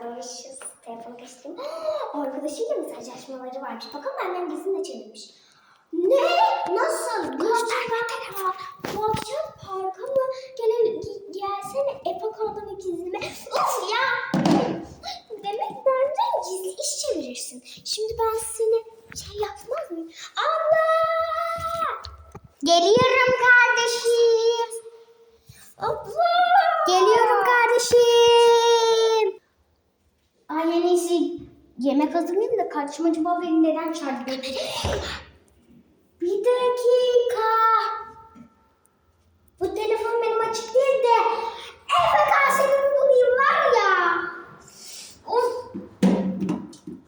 aramışız. Telefonu kaçtım. Arkadaşıyla mesajlaşmaları varmış. Bakalım annem gizini de çevirmiş. Ne? Nasıl? Göster ben telefon. Bu akşam parka mı? Gel, gelsene Efe kanalı gizlime. Of ya! Demek benden gizli iş çevirirsin. Şimdi ben seni şey yapmaz mıyım? Abla! Geliyorum kardeşim. Abla! Geliyorum kardeşim. Hazırlayayım da kaçmacı baba beni neden çağırdı? Bir dakika. Bu telefon benim açık değil de Efe seni bulayım var ya. Of.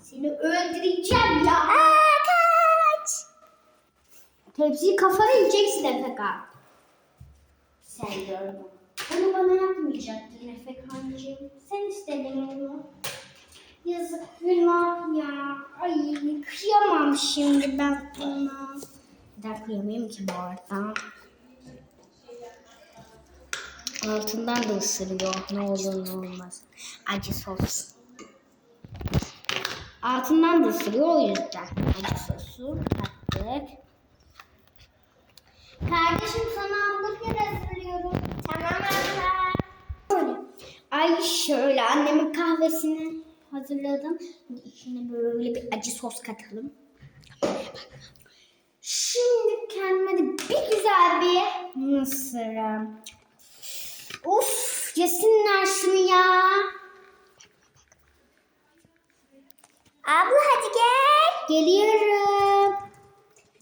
Seni öldüreceğim ya. Aa, kaç! Tepsiyi kafana yiyeceksin Efeka. Sen gördün. Bunu bana yapmayacaktın Efekancığım. Sen istedin onu. Yazık günah ya. Ay kıyamam şimdi ben ona. Kıyamayayım ki bu arada? Altından da ısırıyor. Ne olur ne olmaz. Acı sos. Altından da ısırıyor o yüzden. Acı sosu kattık. Kardeşim sana hamburger hazırlıyorum. Tamam abla. Ay şöyle annemin kahvesini hazırladım. İçine böyle bir acı sos katalım. Şimdi kendime de bir güzel bir mısır. Of yesinler şunu ya. Abla hadi gel. Geliyorum.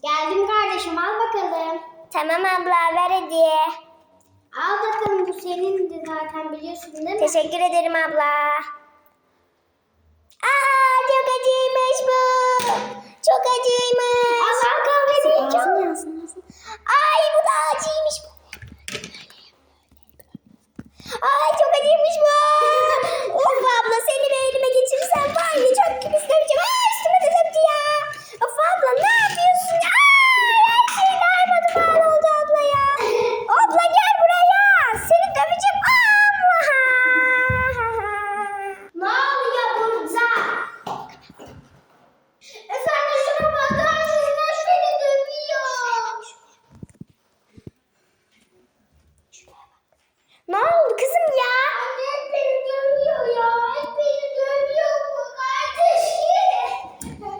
Geldim kardeşim al bakalım. Tamam abla ver hediye. Al bakalım bu senin de zaten biliyorsun değil mi? Teşekkür ederim abla. Aa çok acıymış bu. Çok acıymış. Allah kahveni Yansın. Ay bu da acıymış bu. Ay çok acıymış bu. of abla seni bir elime geçirirsem var ya çok gibi seveceğim. Aa üstüme de döktü ya. Of abla ne yapıyorsun? Aa her şey darmadı mal oldu abla ya. Abla gel buraya. Seni döveceğim. Allah. Ne oluyor burada? Efendim şuna bakar mısınız? Beni dövüyor. Ne oldu kızım ya? Anne hep beni dövüyor ya. Hep beni dövüyor bu kardeşim.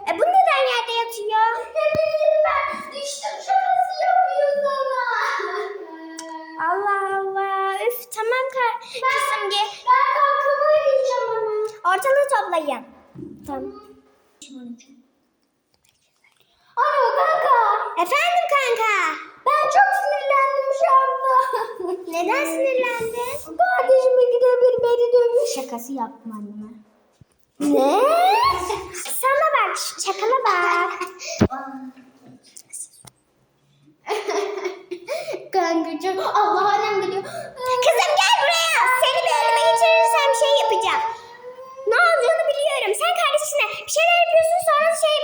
E bu neden yerde yatıyor? Ne bileyim ben. Düştüm şakası yapıyor sana. Allah Allah. Üf tamam kar kızım gel. Ben kankamı arayacağım ama. Ortalığı toplayın. Tamam. Alo kanka. Efendim kanka. Ben çok sinirlendim şu anda. Neden sinirlendin? Kardeşim ikide bir beni dövüyor. Şakası yaptım anneme. Ne? Sana bak şu çakala bak. Kankacığım Allah annem geliyor.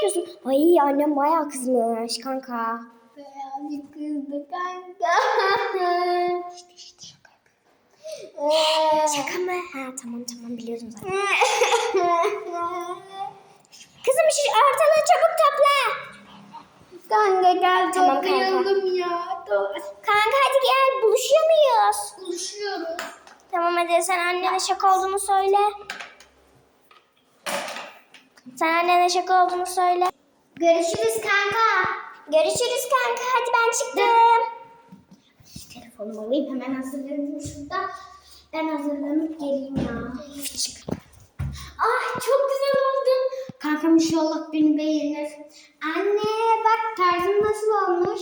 Yapıyorsun. Ay annem bayağı kızmış kanka. Birazcık kızdı kanka. Şaka mı? Ha tamam tamam biliyordum zaten. Kızım şu ortalığı çabuk topla. kanka gel Tamam, toplayalım ya. Kanka hadi gel buluşuyor muyuz? Buluşuyoruz. Tamam hadi sen annene şaka olduğunu söyle. Sen annene şaka olduğunu söyle. Görüşürüz kanka. Görüşürüz kanka hadi ben çıktım. Telefonumu alayım hemen hazırlanayım şurada. Ben hazırlanıp geleyim ya. Ah çok güzel oldum. Kankam inşallah beni beğenir. Anne bak tarzım nasıl olmuş?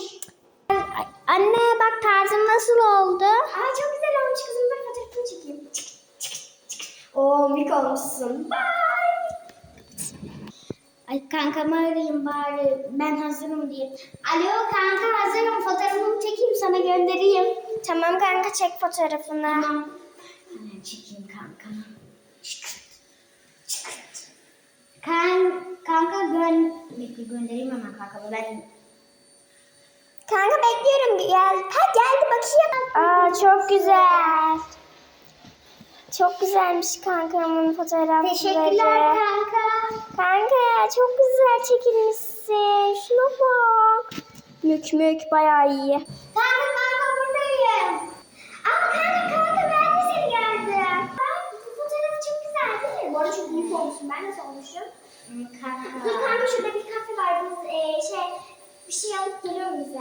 Anne bak tarzım nasıl oldu? Aa çok güzel olmuş kızım. Ben fotoğrafını çekeyim. Çık, çık, çık. Oo mik olmuşsun. Bye. Ay kankamı arayayım bari. Ben hazırım diyeyim. Alo kanka hazırım. Fotoğrafımı çekeyim sana göndereyim. Tamam kanka çek fotoğrafını. Tamam. Hemen çekeyim kanka. Çıkırt. Çıkırt. Kan, kanka gön... Bekle göndereyim hemen kanka. Ben... Kanka bekliyorum gel. Ha geldi bakayım. Aa çok güzel. Çok güzelmiş kankamın fotoğrafları. Teşekkürler kanka. Kanka ya çok güzel çekilmişsin. Şuna bak. Mük mük bayağı iyi. Kanka kanka buradayım. Aa kanka kanka ben de seni gördüm. Bak bu fotoğraf çok güzel değil mi? Bu arada çok büyük olmuşsun. Ben nasıl olmuşum? Kanka. Dur kanka şurada bir kafe var. Biz e, şey bir şey alıp geliyorum bize.